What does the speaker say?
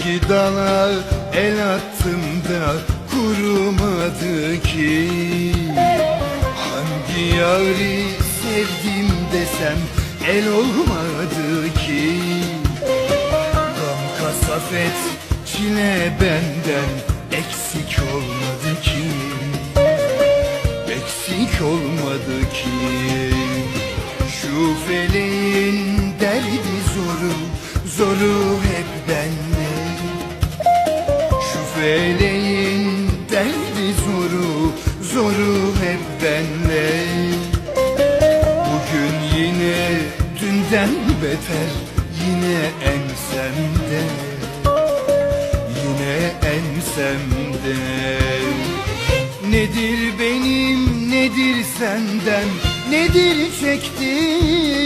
Hangi dala el attım da kurumadı ki? Hangi yari sevdim desem el olmadı ki? Gam kasafet çile benden eksik olmadı ki? Eksik olmadı ki? Şu feleğin derdi zoru Zoru hep bende feleğin derdi zoru Zoru hep bende. Bugün yine dünden beter Yine ensemde. Yine ensemde. Nedir benim nedir senden? Nedir çektiğim